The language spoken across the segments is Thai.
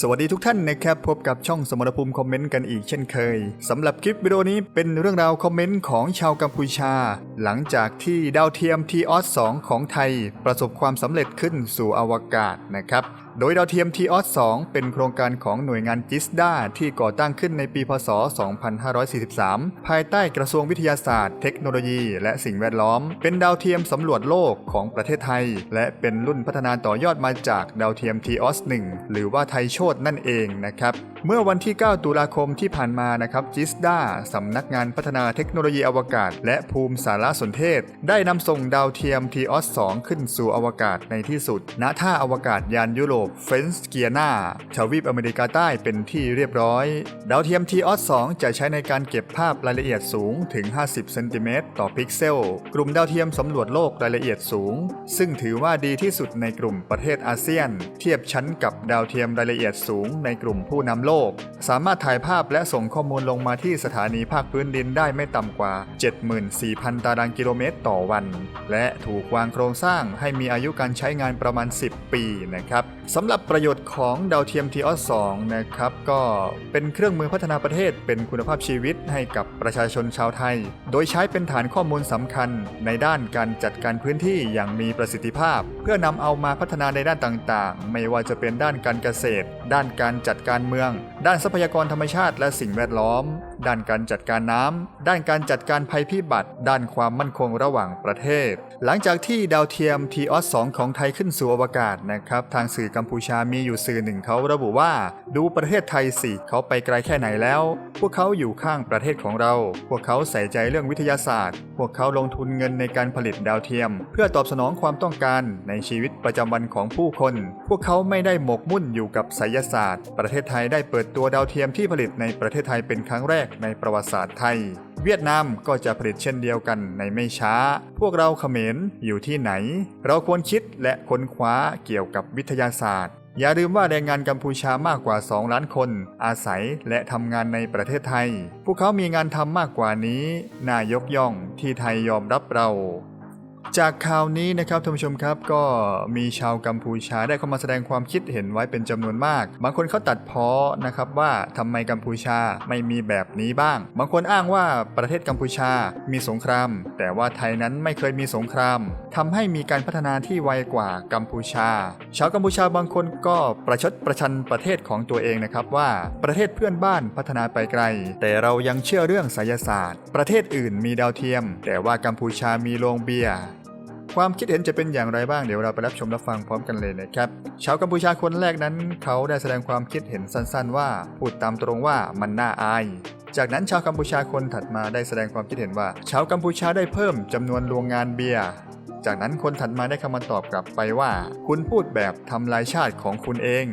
สวัสดีทุกท่านนะครับพบกับช่องสมรภูมิคอมเมนต์กันอีกเช่นเคยสำหรับคลิปวิดีโอนี้เป็นเรื่องราวคอมเมนต์ของชาวกัมพูชา หลังจากที่ดาวเทียมทีออส2ของไทย ประสบความสำเร็จขึ้นสู่อวกาศนะครับ โดยดาวเทียม TOS 2เป็นโครงการของหน่วยงานจิสดาที่ก่อตั้งขึ้นในปีพศ 2543 ภายใต้กระทรวงวิทยาศาสตร์ เทคโนโลยี และสิ่งแวดล้อม เป็นดาวเทียมสำรวจโลกของประเทศไทย และเป็นรุ่นพัฒนาต่อยอดมาจากดาวเทียม TOS 1หรือว่าไทยโชดนั่นเองนะครับ เมื่อวันที่ 9 ตุลาคมที่ผ่านมานะครับจิสดาสำนักงานพัฒนาเทคโนโลยีอวกาศ และภูมิสารสนเทศ ได้นำส่งดาวเทียมทีออส2ขึ้นสู่อวกาศในที่สุด ณท่าอวกาศยานยุโรปเฟนส์เกียนาทวีปอเมริกาใต้เป็นที่เรียบร้อย ดาวเทียมทีออส2จะใช้ในการเก็บภาพรายละเอียดสูงถึง 50เซนติเมตรต่อพิกเซล กลุ่มดาวเทียมสำรวจโลกรายละเอียดสูง ซึ่งถือว่าดีที่สุดในกลุ่มประเทศอาเซียน เทียบชั้นกับดาวเทียมรายละเอียดสูงในกลุ่มผู้นำโลกสามารถถ่ายภาพและส่งข้อมูลลงมาที่สถานีภาคพื้นดินได้ไม่ต่ำกว่า 74,000 ตารางกิโลเมตรต่อวัน และถูกวางโครงสร้างให้มีอายุการใช้งานประมาณ 10 ปีนะครับสำหรับประโยชน์ของดาวเทียมทีออส2นะครับก็เป็นเครื่องมือพัฒนาประเทศเป็นคุณภาพชีวิตให้กับประชาชนชาวไทย โดยใช้เป็นฐานข้อมูลสำคัญในด้านการจัดการพื้นที่อย่างมีประสิทธิภาพ เพื่อนำเอามาพัฒนาในด้านต่างๆ ไม่ว่าจะเป็นด้านการเกษตร ด้านการจัดการเมืองด้านทรัพยากรธรรมชาติและสิ่งแวดล้อม ด้านการจัดการน้ำ ด้านการจัดการภัยพิบัติ ด้านความมั่นคงระหว่างประเทศ หลังจากที่ดาวเทียมทีออส2ของไทยขึ้นสู่อวกาศนะครับ ทางสื่อกัมพูชามีอยู่สื่อหนึ่งเขาระบุว่า ดูประเทศไทยสิเขาไปไกลแค่ไหนแล้ว พวกเขาอยู่ข้างประเทศของเรา พวกเขาใส่ใจเรื่องวิทยาศาสตร์ พวกเขาลงทุนเงินในการผลิตดาวเทียม เพื่อตอบสนองความต้องการในชีวิตประจำวันของผู้คน พวกเขาไม่ได้หมกมุ่นอยู่กับไสยศาสตร์ ประเทศไทยได้เปิดตัวดาวเทียมที่ผลิตในประเทศไทยเป็นครั้งแรกในประวัติศาสตร์ไทย เวียดนามก็จะผลิตเช่นเดียวกันในไม่ช้า พวกเราเขมรอยู่ที่ไหน เราควรคิดและค้นคว้าเกี่ยวกับวิทยาศาสตร์ อย่าลืมว่าแรงงานกัมพูชามากกว่า 2 ล้านคน อาศัยและทำงานในประเทศไทย พวกเขามีงานทำมากกว่านี้ น่ายกย่องที่ไทยยอมรับเรา จากข่าวนี้นะครับท่านผู้ชมครับก็มีชาวกัมพูชาได้เข้ามาแสดงความคิดเห็นไว้เป็นจำนวนมาก บางคนเขาตัดพ้อนะครับว่าทำไมกัมพูชาไม่มีแบบนี้บ้าง บางคนอ้างว่าประเทศกัมพูชามีสงคราม แต่ว่าไทยนั้นไม่เคยมีสงครามทำให้มีการพัฒนาที่ไวกว่ากัมพูชา ชาวกัมพูชาบางคนก็ประชดประชันประเทศของตัวเองนะครับว่าประเทศเพื่อนบ้านพัฒนาไปไกล แต่เรายังเชื่อเรื่องไสยศาสตร์ ประเทศอื่นมีดาวเทียม แต่ว่ากัมพูชามีโรงเบียร์ ความคิดเห็นจะเป็นอย่างไรบ้างเดี๋ยวเราไปรับชมรับฟังพร้อมกันเลยนะครับชาวกัมพูชาคนแรกนั้น เขาได้แสดงความคิดเห็นสั้นๆ ว่าพูดตามตรงว่ามันน่าอายจากนั้นชาวกัมพูชาคนถัดมาได้แสดงความคิดเห็นว่า ชาวกัมพูชาได้เพิ่มจำนวนโรงงานเบียร์ จากนั้นคนถัดมาได้เข้ามาตอบกลับไปว่า คุณพูดแบบทำลายชาติของคุณเอง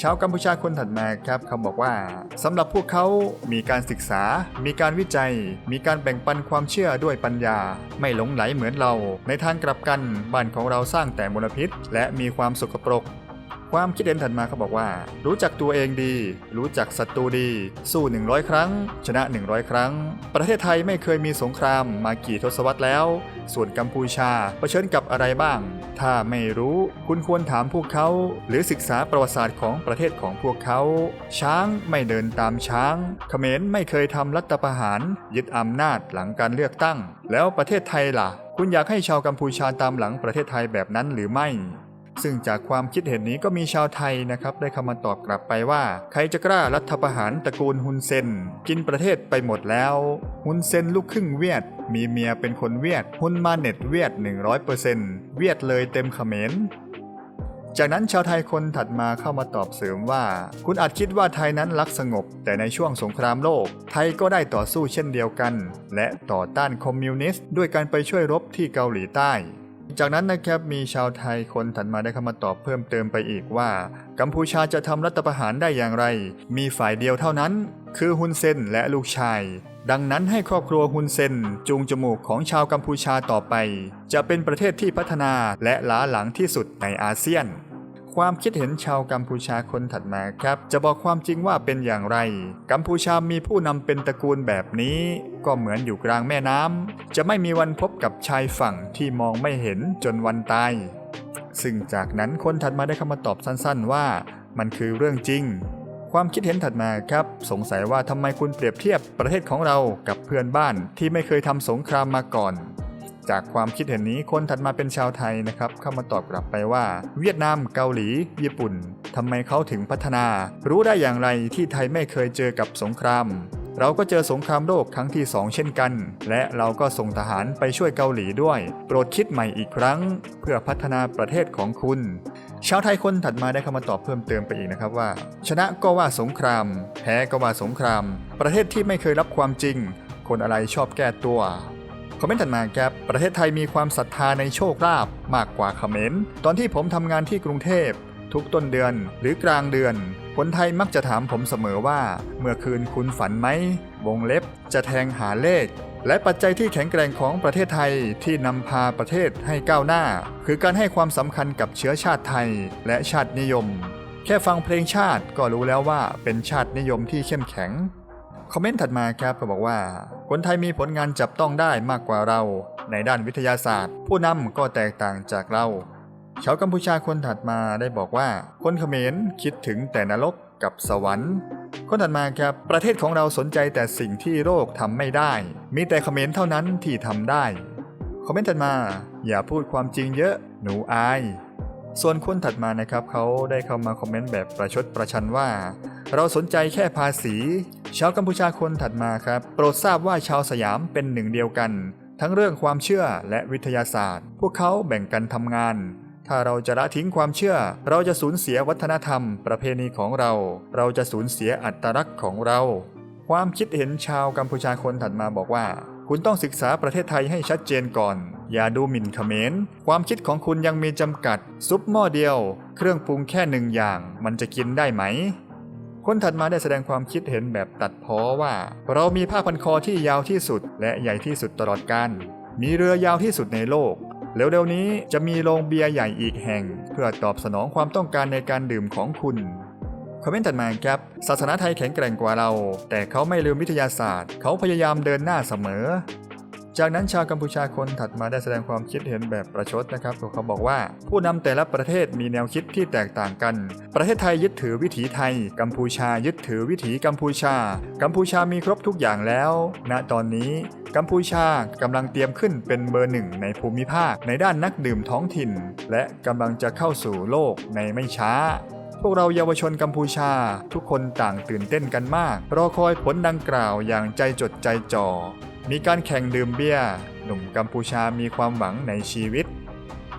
ชาวกัมพูชาคนถัดมาครับเขาบอกว่าสำหรับพวกเขามีการศึกษา มีการวิจัย มีการแบ่งปันความเชื่อด้วยปัญญา ไม่หลงไหลเหมือนเรา ในทางกลับกันบ้านของเราสร้างแต่มลพิษ และมีความสกปรก ความคิดเห็นถัดมาเขาบอกว่า รู้จักตัวเองดี รู้จักศัตรูดี สู้ 100 ครั้ง ชนะ 100 ครั้ง ประเทศไทยไม่เคยมีสงครามมากี่ทศวรรษแล้ว ส่วนกัมพูชาเผชิญกับอะไรบ้าง ถ้าไม่รู้คุณควรถามพวกเขา หรือศึกษาประวัติศาสตร์ของประเทศของพวกเขา ช้างไม่เดินตามช้าง เขมรไม่เคยทำรัฐประหาร ยึดอำนาจหลังการเลือกตั้ง แล้วประเทศไทยล่ะ คุณอยากให้ชาวกัมพูชาตามหลังประเทศไทยแบบนั้นหรือไม่ ซึ่งจากความคิดเห็นนี้ก็มีชาวไทยนะครับได้เข้ามาตอบกลับไปว่า ใครจะกล้ารัฐประหารตระกูลฮุนเซน กินประเทศไปหมดแล้วฮุนเซนลูกครึ่งเวียด มีเมียเป็นคนเวียดฮุนมาเน็ตเวียด 100%เวียดเลยเต็มเขมรจากนั้นชาวไทยคนถัดมาเข้ามาตอบเสริมว่า คุณอาจคิดว่าไทยนั้นรักสงบ แต่ในช่วงสงครามโลก ไทยก็ได้ต่อสู้เช่นเดียวกัน และต่อต้านคอมมิวนิสต์ด้วยการไปช่วยรบที่เกาหลีใต้ จากนั้นนะครับมีชาวไทยคนถัดมาได้เข้ามาตอบเพิ่มเติมไปอีกว่า กัมพูชาจะทำรัฐประหารได้อย่างไร มีฝ่ายเดียวเท่านั้น คือฮุนเซนและลูกชาย ดังนั้นให้ครอบครัวฮุนเซนจูงจมูกของชาวกัมพูชาต่อไป จะเป็นประเทศที่พัฒนาและล้าหลังที่สุดในอาเซียน ความคิดเห็นชาวกัมพูชาคนถัดมาครับ จะบอกความจริงว่าเป็นอย่างไร กัมพูชามีผู้นำเป็นตระกูลแบบนี้ ก็เหมือนอยู่กลางแม่น้ำจะไม่มีวันพบกับชายฝั่งที่มองไม่เห็นจนวันตาย ซึ่งจากนั้นคนถัดมาได้เข้ามาตอบสั้นๆ ว่ามันคือเรื่องจริง ความคิดเห็นถัดมาครับ สงสัยว่าทำไมคุณเปรียบเทียบประเทศของเรากับเพื่อนบ้านที่ไม่เคยทำสงครามมาก่อน จากความคิดเห็นนี้คนถัดมาเป็นชาวไทยนะครับเข้ามาตอบกลับไปว่า เวียดนามเกาหลี ญี่ปุ่นทำไมเขาถึงพัฒนา รู้ได้อย่างไรที่ไทยไม่เคยเจอกับสงครามเราก็เจอสงครามโลกครั้งที่สองเช่นกัน และเราก็ส่งทหารไปช่วยเกาหลีด้วย โปรดคิดใหม่อีกครั้ง เพื่อพัฒนาประเทศของคุณ ชาวไทยคนถัดมาได้เข้ามาตอบเพิ่มเติมไปอีกนะครับว่า ชนะก็ว่าสงคราม แพ้ก็ว่าสงคราม ประเทศที่ไม่เคยรับความจริง คนอะไรชอบแก้ตัว คอมเมนต์ถัดมาครับประเทศไทยมีความศรัทธาในโชคลาภมากกว่าเขมรตอนที่ผมทำงานที่กรุงเทพทุกต้นเดือนหรือกลางเดือน คนไทยมักจะถามผมเสมอว่า เมื่อคืนคุณฝันไหม วงเล็บจะแทงหาเลข และปัจจัยที่แข็งแกร่งของประเทศไทยที่นำพาประเทศให้ก้าวหน้า คือการให้ความสำคัญกับเชื้อชาติไทยและชาตินิยม แค่ฟังเพลงชาติก็รู้แล้วว่าเป็นชาตินิยมที่เข้มแข็ง คอมเมนต์ถัดมาครับก็บอกว่า คนไทยมีผลงานจับต้องได้มากกว่าเรา ในด้านวิทยาศาสตร์ ผู้นำก็แตกต่างจากเรา ชาวกัมพูชาคนถัดมาได้บอกว่า คนเขมรคิดถึงแต่นรกกับสวรรค์ คนถัดมาครับ ประเทศของเราสนใจแต่สิ่งที่โลกทำไม่ได้ มีแต่เขมรเท่านั้นที่ทำได้ คอมเมนต์ถัดมา อย่าพูดความจริงเยอะหนูอาย ส่วนคนถัดมานะครับเขาได้เข้ามาคอมเมนต์แบบประชดประชันว่า เราสนใจแค่ภาษี ชาวกัมพูชาคนถัดมาครับ โปรดทราบว่าชาวสยามเป็นหนึ่งเดียวกัน ทั้งเรื่องความเชื่อและวิทยาศาสตร์ พวกเขาแบ่งกันทำงาน ถ้าเราจะละทิ้งความเชื่อ เราจะสูญเสียวัฒนธรรม ประเพณีของเรา เราจะสูญเสียอัตลักษณ์ของเรา ความคิดเห็นชาวกัมพูชาคนถัดมาบอกว่า คุณต้องศึกษาประเทศไทยให้ชัดเจนก่อน อย่าดูหมิ่นเขมรความคิดของคุณยังมีจำกัด ซุปหม้อเดียว เครื่องปรุงแค่หนึ่งอย่าง มันจะกินได้ไหม คนถัดมาได้แสดงความคิดเห็นแบบตัดพ้อว่า เรามีผ้าพันคอที่ยาวที่สุด และใหญ่ที่สุดตลอดกาลมีเรือยาวที่สุดในโลกเร็วๆนี้จะมีโรงเบียร์ใหญ่อีกแห่ง เพื่อตอบสนองความต้องการในการดื่มของคุณคอมเมนต์ถัดมาครับ ศาสนาไทยแข็งแกร่งกว่าเรา แต่เขาไม่ลืมวิทยาศาสตร์ เขาพยายามเดินหน้าเสมอ จากนั้นชาวกัมพูชาคนถัดมาได้แสดงความคิดเห็นแบบประชดนะครับเขาบอกว่า ผู้นำแต่ละประเทศมีแนวคิดที่แตกต่างกัน ประเทศไทยยึดถือวิถีไทย กัมพูชายึดถือวิถีกัมพูชา กัมพูชามีครบทุกอย่างแล้ว ณตอนนี้กัมพูชากำลังเตรียมขึ้นเป็นเบอร์หนึ่งในภูมิภาคในด้านนักดื่มท้องถิ่น และกำลังจะเข้าสู่โลกในไม่ช้าพวกเราเยาวชนกัมพูชา ทุกคนต่างตื่นเต้นกันมาก รอคอยผลดังกล่าวอย่างใจจดใจจ่อ มีการแข่งดื่มเบียร์หนุ่มกัมพูชามีความหวังในชีวิต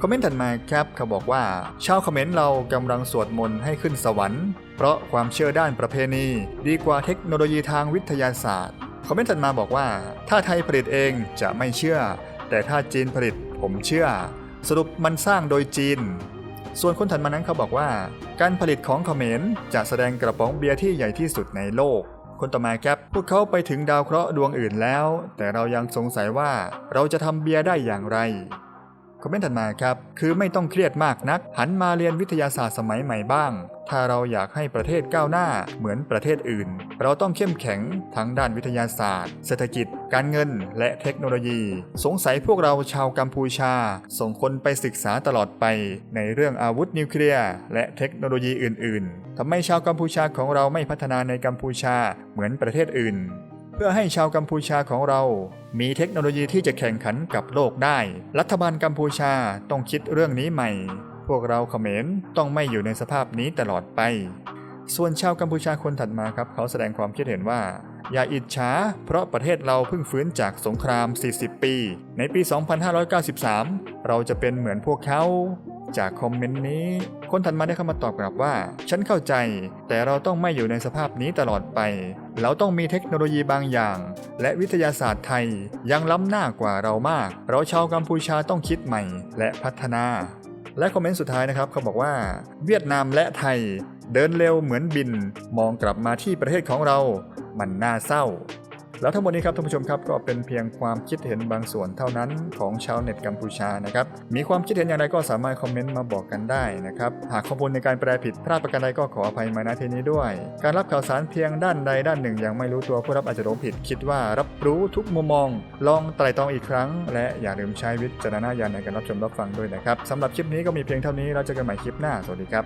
คอมเมนต์ถัดมาครับเขาบอกว่า ชาวคอมเขมรเรากำลังสวดมนต์ให้ขึ้นสวรรค์ เพราะความเชื่อด้านประเพณี ดีกว่าเทคโนโลยีทางวิทยาศาสตร์ คอมเมนต์ถัดมาบอกว่า ถ้าไทยผลิตเองจะไม่เชื่อ แต่ถ้าจีนผลิตผมเชื่อ สรุปมันสร้างโดยจีน ส่วนคนถัดมานั้นเขาบอกว่า การผลิตของเขมรจะแสดงกระป๋องเบียร์ที่ใหญ่ที่สุดในโลก คนต่อมาครับ พวกเขาไปถึงดาวเคราะห์ดวงอื่นแล้ว แต่เรายังสงสัยว่าเราจะทำเบียร์ได้อย่างไร คอมเมนต์ถัดมาครับ คือไม่ต้องเครียดมากนัก หันมาเรียนวิทยาศาสตร์สมัยใหม่บ้าง ถ้าเราอยากให้ประเทศก้าวหน้าเหมือนประเทศอื่น เราต้องเข้มแข็งทั้งด้านวิทยาศาสตร์ เศรษฐกิจ การเงิน และเทคโนโลยี สงสัยพวกเราชาวกัมพูชา ส่งคนไปศึกษาตลอดไป ในเรื่องอาวุธนิวเคลียร์และเทคโนโลยีอื่น ๆทำไมชาวกัมพูชาของเราไม่พัฒนาในกัมพูชาเหมือนประเทศอื่น พื่อให้ชาวกัมพูชาของเรา มีเทคโนโลยีที่จะแข่งขันกับโลกได้ รัฐบาลกัมพูชาต้องคิดเรื่องนี้ใหม่ พวกเราเขมรต้องไม่อยู่ในสภาพนี้ตลอดไป ส่วนชาวกัมพูชาคนถัดมาครับ เขาแสดงความคิดเห็นว่า อย่าอิจฉาเพราะประเทศเราเพิ่งฟื้นจากสงคราม 40 ปี ในปี 2593 เราจะเป็นเหมือนพวกเขา จากคอมเมนต์นี้ คนถัดมาได้เข้ามาตอบกลับว่า ฉันเข้าใจ แต่เราต้องไม่อยู่ในสภาพนี้ตลอดไป เราต้องมีเทคโนโลยีบางอย่าง และวิทยาศาสตร์ไทยยังล้ำหน้ากว่าเรามาก เราชาวกัมพูชาต้องคิดใหม่ และพัฒนา และคอมเมนต์สุดท้ายนะครับเขาบอกว่า เวียดนามและไทย เดินเร็วเหมือนบิน มองกลับมาที่ประเทศของเรา มันน่าเศร้า แล้วทั้งหมดนี้ครับท่านผู้ชมครับก็เป็นเพียงความคิดเห็นบางส่วนเท่านั้นของชาวเน็ตกัมพูชานะครับมีความคิดเห็นอย่างไรก็สามารถคอมเมนต์มาบอกกันได้นะครับหากข้อมูลในการแปลผิดพลาดประการใดก็ขออภัยมาณที่นี้ด้วย การรับข่าวสารเพียงด้านใดด้านหนึ่งยังไม่รู้ตัวผู้รับอาจจะหลงผิดคิดว่ารับรู้ทุกมุมมอง ลองไตร่ตรองอีกครั้ง และอย่าลืมใช้วิจารณญาณในการรับชมรับฟังด้วยนะครับสำหรับคลิปนี้ก็มีเพียงเท่านี้เราจอกันใหม่คลิปหน้าสวัสดีครับ